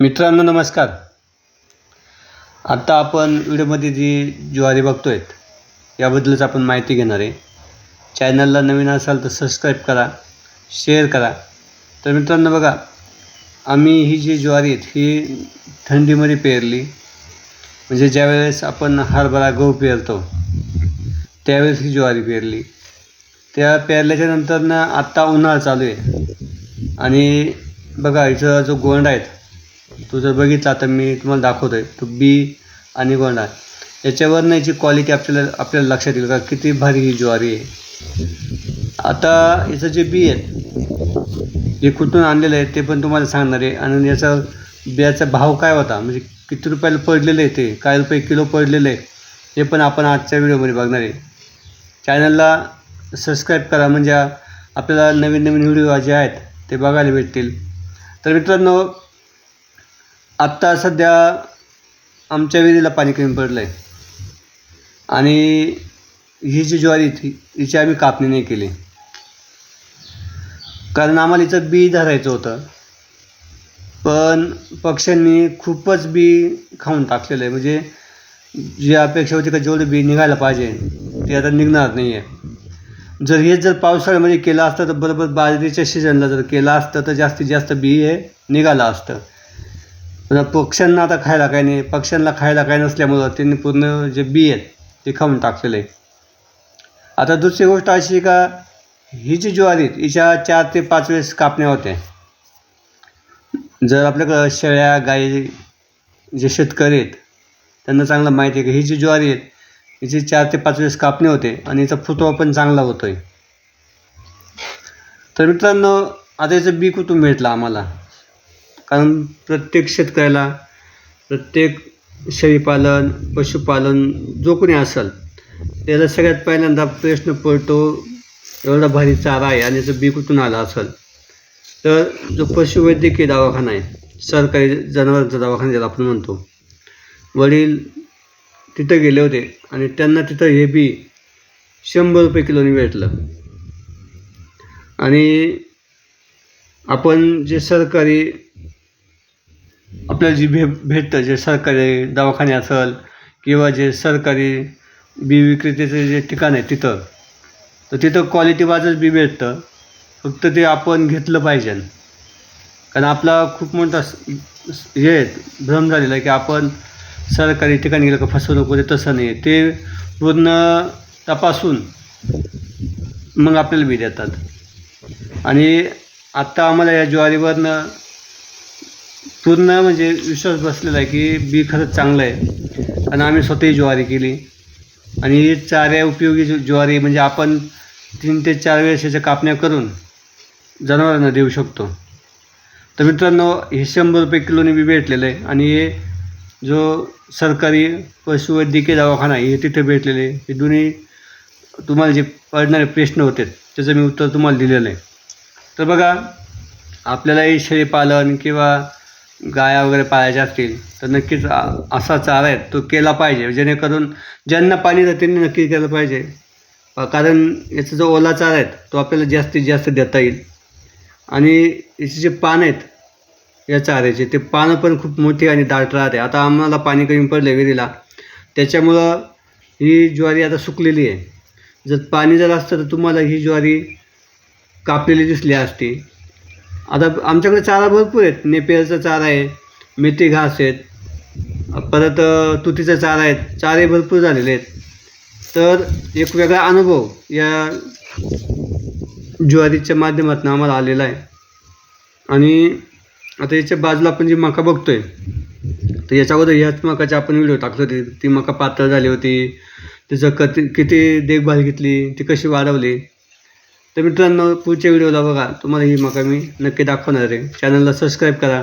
मित्रांनो नमस्कार. आत्ता आपण व्हिडिओमध्ये जी ज्वारी बघतोय याबद्दलच आपण माहिती घेणार आहे. चॅनलला नवीन असाल तर सबस्क्राईब करा शेअर करा. तर मित्रांनो बघा आम्ही ही जी ज्वारी आहेत ही थंडीमध्ये पेरली. म्हणजे ज्यावेळेस आपण हरभरा गहू पेरतो त्यावेळेस ही ज्वारी पेरली. त्या पेरल्याच्या नंतरनं आत्ता उन्हाळा चालू आहे. आणि बघा इथं जो गोंड आहेत तू जर बघितला तर मी तुम्हाला दाखवतो आहे तो बी आणि गोंडा याच्यावरनं याची क्वालिटी आपल्याला आपल्याला लक्षात येईल का किती भारी ही ज्वारी आहे. आता याचं जे बी आहे जे कुठून आणलेलं आहे ते पण तुम्हाला सांगणार आहे. आणि याचा बियाचा भाव काय होता? म्हणजे किती रुपयाला पडलेलं आहे ते? काय रुपये किलो पडलेलं आहे? हे पण आपण आजच्या व्हिडिओमध्ये बघणार आहे. चॅनलला सबस्क्राईब करा. म्हणजे आपल्याला नवीन नवीन व्हिडिओ जे आहेत ते बघायला भेटतील. तर मित्रांनो आत्ता सध्या आमच्या विहिरीला पाणी कमी पडलं आहे आणि ही जी ज्वारी ती हिची आम्ही कापणी नाही केली. कारण आम्हाला हिचं बी धरायचं होतं. पण पक्ष्यांनी खूपच बी खाऊन टाकलेलं आहे. म्हणजे जी अपेक्षा होती का जेवढं बी निघायला पाहिजे ते आता निघणार नाही आहे जर हे जर पावसाळ्यामध्ये केलं असतं तर बरोबर बाजरीच्या सीझनला जर केलं असतं तर जास्तीत जास्त बी हे निघालं असतं. पण पक्ष्यांना आता खायला काय नाही. पक्ष्यांना खायला काय नसल्यामुळं त्यांनी पूर्ण जे बी आहेत ते खाऊन टाकलेलं आहे. आता दुसरी गोष्ट अशी आहे का ही जी ज्वारी आहेत हिच्या चार ते पाच वेळेस कापण्या होत्या. जर आपल्याकडं शेळ्या गाई जे शेतकरी आहेत त्यांना चांगलं माहिती आहे की ही जी ज्वारी आहेत हिची चार ते पाच वेळेस कापणी होते आणि हिचा फुटवा पण चांगला होतो आहे तर मित्रांनो आता याचं बी कुठून भेटलं आम्हाला? कारण प्रत्येक शेतकऱ्याला प्रत्येक शेळीपालन पशुपालन जो कोणी असेल त्याला सगळ्यात पहिल्यांदा प्रश्न पडतो एवढा भारी चारा आहे आणि याचं बी कुठून आला असेल? तर जो पशुवैद्यकीय दवाखाना आहे सरकारी जनावरांचा दवाखाना ज्याला आपण म्हणतो वडील तिथं गेले होते आणि त्यांना तिथं हे बी शंभर रुपये किलोनी भेटलं. आणि आपण जे सरकारी आपल्याला जी भे भेटतं जे सरकारी दवाखाने असेल किंवा जे सरकारी बी विक्रेतेचं जे ठिकाण आहे तिथं तर तिथं क्वालिटी वाजच बी भेटतं. फक्त ते आपण घेतलं पाहिजे. कारण आपला खूप मोठा हे भ्रम झालेला आहे की आपण सरकारी ठिकाणी गेलं का फसवणूक होते तसं नाही ते पूर्ण तपासून मग आपल्याला बी देतात. आणि आत्ता आम्हाला या ज्वारीवरनं पूर्ण म्हणजे विश्वास बसलेला आहे की बी खरंच चांगलं आहे. आणि आम्ही स्वतःही ज्वारी केली. आणि ही चाऱ्या उपयोगी ज्वारी म्हणजे आपण तीन ते चार वेळेस याच्या कापण्या करून जनावरांना देऊ शकतो. तर मित्रांनो हे शंभर रुपये किलोने बी भेटलेलं आहे. आणि हे जो सरकारी पशुवैद्यकीय दवाखाना आहे हे तिथे भेटलेले आहे. हे दोन्ही तुम्हाला जे पडणारे प्रश्न होते त्याचं मी उत्तर तुम्हाला दिलेलं आहे. तर बघा आपल्यालाही शेळीपालन किंवा गाया वगैरे पाळायच्या असतील तर नक्कीच असा चारा आहे तो केला पाहिजे. जेणेकरून ज्यांना पाणी जातं त्यांनी नक्की केलं पाहिजे. कारण याचा जो ओला चारा आहे तो आपल्याला जास्तीत जास्त देता येईल. आणि याचे जे पान आहेत या चाऱ्याचे ते पानं पण खूप मोठी आणि दाट राहते. आता आम्हाला पाणी कमी पडलं विहिरीला. त्याच्यामुळं ही ज्वारी आता सुकलेली आहे. जर पाणी जर असतं तर तुम्हाला ही ज्वारी कापलेली दिसली असती. आता आमच्याकडे चारा भरपूर आहेत. नेपियरचा चारा आहे मेथी घास आहेत. परत तुतीचा चारा आहेत. चारे भरपूर झालेले आहेत. तर एक वेगळा अनुभव या ज्वारीच्या माध्यमातून आम्हाला आलेला आहे. आणि आता याच्या बाजूला आपण जी मका बघतो आहे तर याच्या अगोदर ह्याच मकाची आपण व्हिडिओ टाकतो होते. ती मका पातळ झाली होती. त्याचं कती किती देखभाल घेतली ती कशी वाढवली तर मित्रांनो पुढच्या व्हिडिओला बघा तुम्हाला ही मका मी नक्की दाखवणार आहे. चॅनलला सबस्क्राईब करा.